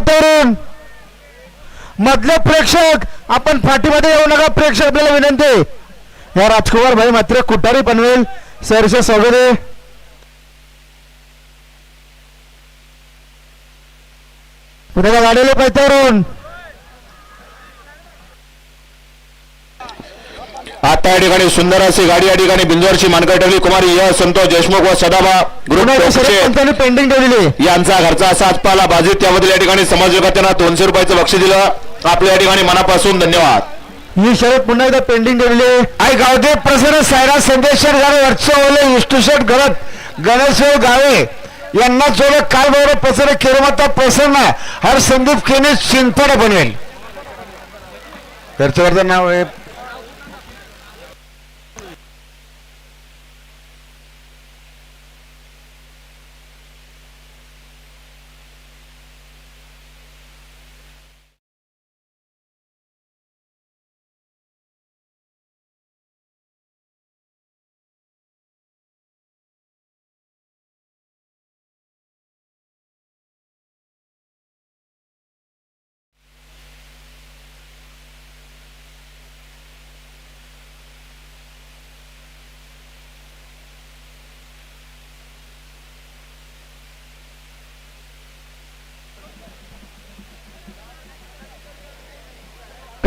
पायथ्यावरून मधले प्रेक्षक आपण फाटीमध्ये येऊ नका प्रेक्षक आपल्याला विनंती आहे. या राजकुमार भाई मात्र कुठारी पनवेल सरसे स्वागत पुढे गाडीला पायथ्यावरून आता या ठिकाणी सुंदर अशी गाडी या ठिकाणी बिंजोरची मानकर ठेवली. कुमारी यश संतोष देशमुख व सदाबा ग्रुप पेंडिंग ठेवलेली. यांचा घरचा असा आजपाला बाजीत त्याबद्दल या ठिकाणी समाजयोगात्यांना दोनशे रुपयाचं बक्षीस दिलं. आपल्या या ठिकाणी मनापासून धन्यवाद. ही शरद पुन्हा एकदा पेंडिंग ठेवलेली आहे. आई गावदेव प्रसन्न सायरा संदेशर गावे वरचे ओले इष्टुशेट गरत गणेशदेव गावे. यांना जोडे काल बरोबर प्रसन्न केरमाता प्रसन्न हर संदीप केने चिंतड बनवेल. त्याच्यावरचं नाव आहे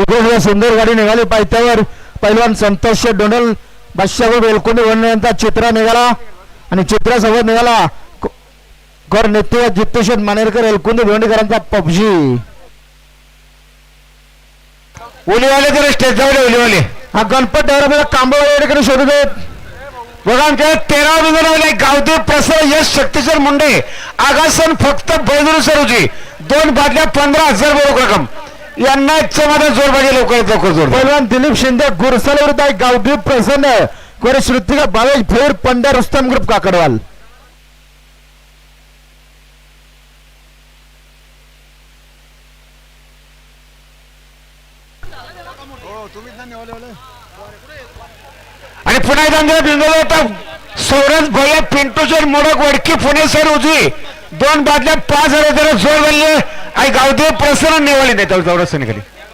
तिथे सुंदर गाडी निघाली. पायथ्यावर पैलवान संतोष डोंडल बादशाह वेलकुंड यांचा चित्रा निघाला आणि चित्रासोबत निघाला. कोर नेते जित्तेश्वर मानेरकर एलकुंद भिवंडीकरांचा पबजी. ओलीवाले तर स्टेजवर ओलीवाले हा गणपत डेव्हलपमेंट कांबळ या ठिकाणी शोधत आहेत बघा आमच्या तेरा विंगडवले गावदेव प्रसन्न यश शक्तीचर मुंडे. आगासन फक्त बैदुरी सरोजी. दोन बादल्या पंधरा हजार रोख रक्कम. यांना माझा जोर पाहिजे लवकरात लवकर जोर पैलवान दिलीप शिंदे गुरसाल विरुद्ध आहे गावदेव प्रसन्न. कोरे श्रुतिका बावेश फेर पंड्या रुस्तम ग्रुप काकडवाल. आणि पुन्हा एकदा बिंदवलं होता. सौरभ भैया पिंटूचर मोडक वडकी पुणे सर उजवी. दोन बादल्या पाच हजार जोर बनले. आई गावदेव प्रसन्न नेवाळी नाही तेवढं चौरस खाली.